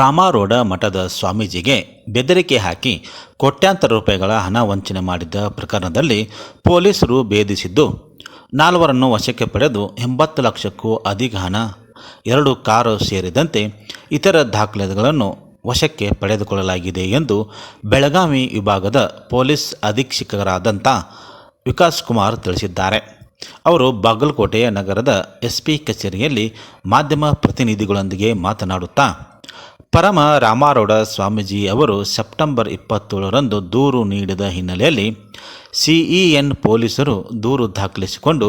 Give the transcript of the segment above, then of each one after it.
ರಾಮಾರೋಡ ಮಠದ ಸ್ವಾಮೀಜಿಗೆ ಬೆದರಿಕೆ ಹಾಕಿ ಕೋಟ್ಯಾಂತರ ರೂಪಾಯಿಗಳ ಹಣ ವಂಚನೆ ಮಾಡಿದ್ದ ಪ್ರಕರಣದಲ್ಲಿ ಪೊಲೀಸರು ಭೇದಿಸಿದ್ದು, ನಾಲ್ವರನ್ನು ವಶಕ್ಕೆ ಪಡೆದು ಎಂಬತ್ತು ಲಕ್ಷಕ್ಕೂ ಅಧಿಕ ಹಣ, ಎರಡು ಕಾರು ಸೇರಿದಂತೆ ಇತರ ದಾಖಲೆಗಳನ್ನು ವಶಕ್ಕೆ ಪಡೆದುಕೊಳ್ಳಲಾಗಿದೆ ಎಂದು ಬೆಳಗಾವಿ ವಿಭಾಗದ ಪೊಲೀಸ್ ಅಧೀಕ್ಷಕರಾದಂಥ ವಿಕಾಸ್ ಕುಮಾರ್ ತಿಳಿಸಿದ್ದಾರೆ. ಅವರು ಬಾಗಲಕೋಟೆಯ ನಗರದ ಎಸ್ ಪಿ ಕಚೇರಿಯಲ್ಲಿ ಮಾಧ್ಯಮ ಪ್ರತಿನಿಧಿಗಳೊಂದಿಗೆ ಮಾತನಾಡುತ್ತಾ ಪರಮ ರಾಮಾರೌಢ ಸ್ವಾಮೀಜಿ ಅವರು ಸೆಪ್ಟೆಂಬರ್ ಇಪ್ಪತ್ತೇಳರಂದು ದೂರು ನೀಡಿದ ಹಿನ್ನೆಲೆಯಲ್ಲಿ ಸಿಇಎನ್ ಪೊಲೀಸರು ದೂರು ದಾಖಲಿಸಿಕೊಂಡು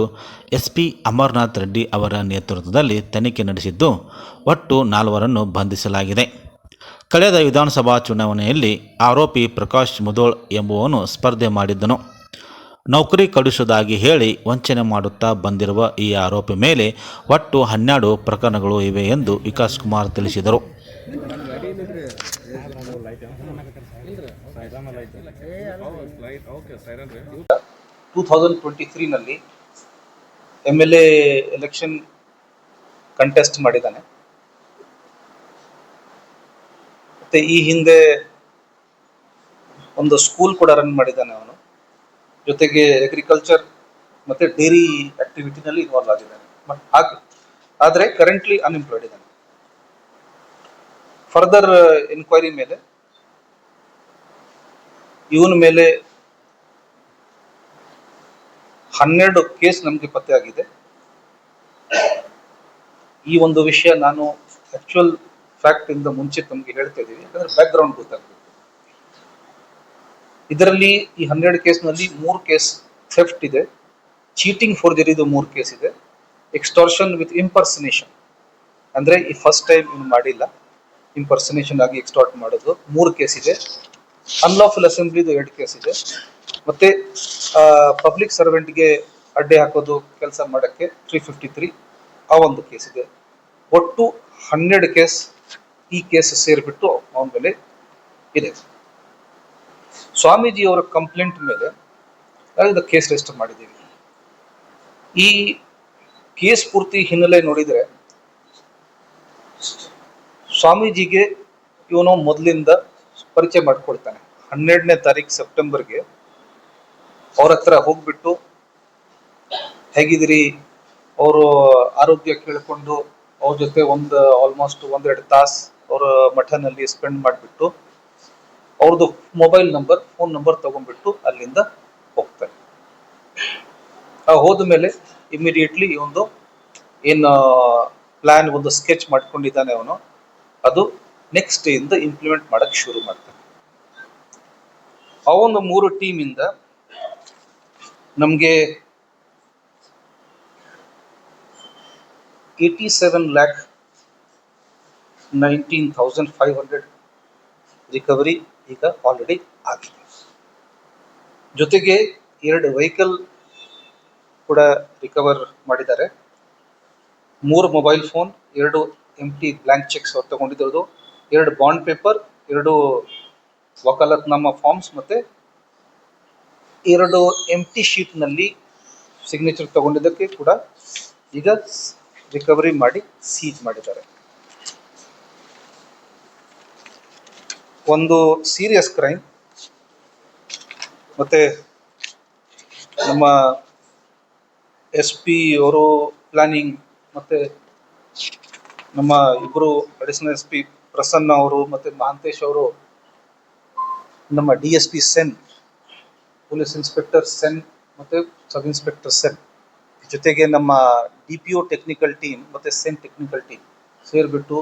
ಎಸ್ ಪಿ ಅಮರ್ನಾಥ್ ರೆಡ್ಡಿ ಅವರ ನೇತೃತ್ವದಲ್ಲಿ ತನಿಖೆ ನಡೆಸಿದ್ದು ಒಟ್ಟು ನಾಲ್ವರನ್ನು ಬಂಧಿಸಲಾಗಿದೆ. ಕಳೆದ ವಿಧಾನಸಭಾ ಚುನಾವಣೆಯಲ್ಲಿ ಆರೋಪಿ ಪ್ರಕಾಶ್ ಮುದೋಳ್ ಎಂಬುವನು ಸ್ಪರ್ಧೆ ಮಾಡಿದ್ದನು. ನೌಕರಿ ಕಡಿಸುವುದಾಗಿ ಹೇಳಿ ವಂಚನೆ ಮಾಡುತ್ತಾ ಬಂದಿರುವ ಈ ಆರೋಪಿ ಮೇಲೆ ಒಟ್ಟು ಹನ್ನೆರಡು ಪ್ರಕರಣಗಳು ಇವೆ ಎಂದು ವಿಕಾಸ್ ಕುಮಾರ್ ತಿಳಿಸಿದರು. Two thousand twenty ತ್ರೀನಲ್ಲಿ M L A election contest ಮಾಡಿದ್ದಾನೆ. ಮತ್ತೆ ಈ ಹಿಂದೆ ಒಂದು ಸ್ಕೂಲ್ ಕೂಡ ರನ್ ಮಾಡಿದ್ದಾನೆ ಅವನು. ಜೊತೆಗೆ ಅಗ್ರಿಕಲ್ಚರ್ ಮತ್ತೆ ಡೈರಿ ಆಕ್ಟಿವಿಟಿನಲ್ಲಿ ಇನ್ವಾಲ್ವ್ ಆಗಿದ್ದಾನೆ. ಬಟ್ ಆದರೆ ಕರೆಂಟ್ಲಿ ಅನ್ಎಂಪ್ಲಾಯ್ಡ್ ಇದ್ದಾನೆ. ಫರ್ದರ್ ಎನ್ಕ್ವೈರಿ ಮೇಲೆ, ಇವನ ಮೇಲೆ ಹನ್ನೆರಡು ಕೇಸ್ ನಮಗೆ ಪತ್ತೆ ಆಗಿದೆ. ಈ ಒಂದು ವಿಷಯ ನಾನು ಆಕ್ಚುಯಲ್ ಫ್ಯಾಕ್ಟ್ ಇಂದ ಮುಂಚೆ ತಮಗೆ ಹೇಳ್ತಾ ಇದ್ದೀವಿ ಯಾಕಂದ್ರೆ ಬ್ಯಾಕ್ ಗ್ರೌಂಡ್ ಇದರಲ್ಲಿ ಈ ಹನ್ನೆರಡು ಕೇಸ್ನಲ್ಲಿ ಮೂರು ಕೇಸ್ ಥೆಫ್ಟ್ ಇದೆ. ಚೀಟಿಂಗ್ ಫೋರ್ಜರಿದು ಮೂರು ಕೇಸ್ ಇದೆ. ಎಕ್ಸ್ಟಾರ್ಷನ್ ವಿತ್ ಇಂಪರ್ಸನೇಷನ್ ಅಂದ್ರೆ ಈ ಫಸ್ಟ್ ಟೈಮ್ ಇನ್ನು ಮಾಡಿಲ್ಲ. ಇಂಪರ್ಸನೇಷನ್ ಆಗಿ ಎಕ್ಸ್ಟಾರ್ಟ್ ಮಾಡೋದು. ಮೂರು ಕೇಸ್ ಇದೆ. ಅನ್ಲಾಫುಲ್ ಅಸೆಂಬ್ಲಿದು ಎರಡು ಕೇಸ್ ಇದೆ. ಮತ್ತೆ ಪಬ್ಲಿಕ್ ಸರ್ವೆಂಟ್ಗೆ ಅಡ್ಡೆ ಹಾಕೋದು ಕೆಲಸ ಮಾಡೋಕ್ಕೆ ತ್ರೀ ಫಿಫ್ಟಿ ತ್ರೀ ಆ ಒಂದು ಕೇಸ್ ಇದೆ. ಒಟ್ಟು ಹನ್ನೆರಡು ಕೇಸ್ ಈ ಕೇಸ್ ಸೇರಿಬಿಟ್ಟು ಅವನ ಮೇಲೆ ಇದೆ. ಸ್ವಾಮೀಜಿ ಅವರ ಕಂಪ್ಲೇಂಟ್ ಮೇಲೆ ನಾವು ಕೇಸ್ ರಿಜಿಸ್ಟರ್ ಮಾಡಿದ್ದೀವಿ. ಈ ಕೇಸ್ ಪೂರ್ತಿ ಹಿನ್ನೆಲೆ ನೋಡಿದರೆ ಸ್ವಾಮೀಜಿಗೆ ಇವನು ಮೊದಲಿಂದ ಪರಿಚಯ ಮಾಡಿಕೊಡ್ತಾನೆ. ಹನ್ನೆರಡನೇ ತಾರೀಕು ಸೆಪ್ಟೆಂಬರ್ಗೆ ಅವ್ರ ಹತ್ರ ಹೋಗ್ಬಿಟ್ಟು ಹೇಗಿದ್ರಿ ಅವರು ಆರೋಗ್ಯ ಕೇಳಿಕೊಂಡು ಅವ್ರ ಜೊತೆ ಒಂದು ಆಲ್ಮೋಸ್ಟ್ ಒಂದೆರಡು ತಾಸು ಅವರ ಮಠನಲ್ಲಿ ಸ್ಪೆಂಡ್ ಮಾಡಿಬಿಟ್ಟು ಅವ್ರದ್ದು ಮೊಬೈಲ್ ನಂಬರ್ ಫೋನ್ ನಂಬರ್ ತಗೊಂಡ್ಬಿಟ್ಟು ಅಲ್ಲಿಂದ ಹೋಗ್ತಾರೆ. ಆ ಹೋದ ಮೇಲೆ ಇಮಿಡಿಯೇಟ್ಲಿ ಒಂದು ಏನು ಪ್ಲಾನ್ ಒಂದು ಸ್ಕೆಚ್ ಮಾಡ್ಕೊಂಡಿದ್ದಾನೆ ಅವನು. ಅದು ನೆಕ್ಸ್ಟ್ ಡೇ ಇಂದ ಇಂಪ್ಲಿಮೆಂಟ್ ಮಾಡಕ್ ಶುರು ಮಾಡ್ತಾರೆ. ಆ ಒಂದು ಮೂರು ಟೀಮ್ ಇಂದ ನಮಗೆ eighty seven lakh nineteen thousand five hundred recovery ಈಗ ಆಲ್ರೆಡಿ ಆಗಿದೆ. ಜೊತೆಗೆ ಎರಡು ವೆಹಿಕಲ್ ಕೂಡ ರಿಕವರ್ ಮಾಡಿದ್ದಾರೆ. ಮೂರು ಮೊಬೈಲ್ ಫೋನ್ ಎರಡು ಎಂ ಬ್ಲಾಂಕ್ ಚೆಕ್ಸ್ ಅವ್ರು ತಗೊಂಡಿರೋದು. ಎರಡು ಬಾಂಡ್ ಪೇಪರ್ ಎರಡು ವಕಾಲತ್ನಾಮ ಫಾರ್ಮ್ಸ್ ಮತ್ತೆ ಎರಡು ಎಂ ಟಿ ಶೀಟ್ನಲ್ಲಿ ಸಿಗ್ನೇಚರ್ ತಗೊಂಡಿದ್ದಕ್ಕೆ ಕೂಡ ಈಗ ರಿಕವರಿ ಮಾಡಿ ಸೀಜ್ ಮಾಡಿದ್ದಾರೆ. ಒಂದು ಸೀರಿಯಸ್ ಕ್ರೈಮ್ ಮತ್ತೆ ನಮ್ಮ ಎಸ್ ಪಿ ಅವರು ಪ್ಲಾನಿಂಗ್ ಮತ್ತೆ ನಮ್ಮ ಇಬ್ಬರು ಅಡಿಷನಲ್ ಎಸ್ ಪಿ ಪ್ರಸನ್ನ ಅವರು ಮತ್ತೆ ಮಹಾಂತೇಶ್ ಅವರು, ನಮ್ಮ D S P CEN, police inspector CEN ಮತ್ತೆ ಸಬ್ ಇನ್ಸ್ಪೆಕ್ಟರ್ ಸೆನ್. ಜೊತೆಗೆ ನಮ್ಮ D P O technical team ಮತ್ತೆ ಸೆನ್ ಟೆಕ್ನಿಕಲ್ ಟೀಮ್ ಸೇರಿಬಿಟ್ಟು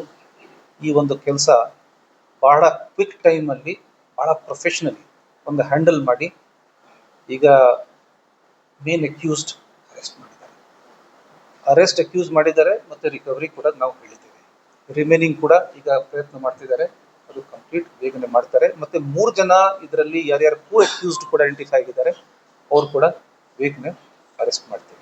ಈ ಒಂದು ಕೆಲಸ ಬಹಳ ಕ್ವಿಕ್ ಟೈಮಲ್ಲಿ, ಬಹಳ ಪ್ರೊಫೆಷನಲಿ ಒಂದು ಹ್ಯಾಂಡಲ್ ಮಾಡಿ ಈಗ ಮೇನ್ ಅಕ್ಯೂಸ್ಡ್ ಅರೆಸ್ಟ್ ಮಾಡಿದ್ದಾರೆ ಅರೆಸ್ಟ್ ಅಕ್ಯೂಸ್ ಮಾಡಿದ್ದಾರೆ ಮತ್ತೆ ರಿಕವರಿ ಕೂಡ ನಾವು ಹೇಳಿದ್ದೇವೆ. ರಿಮೈನಿಂಗ್ ಕೂಡ ಈಗ ಪ್ರಯತ್ನ ಮಾಡ್ತಿದ್ದಾರೆ. ಅದು ಕಂಪ್ಲೀಟ್ ಬೇಗನೆ ಮಾಡ್ತಾರೆ. ಮತ್ತೆ ಮೂರು ಜನ ಇದರಲ್ಲಿ ಯಾರ್ಯಾರು ಕೂ ಅಕ್ಯೂಸ್ಡ್ ಕೂಡ ಐಡೆಂಟಿಫೈ ಆಗಿದ್ದಾರೆ, ಅವ್ರು ಕೂಡ ಬೇಗನೆ ಅರೆಸ್ಟ್ ಮಾಡ್ತೀವಿ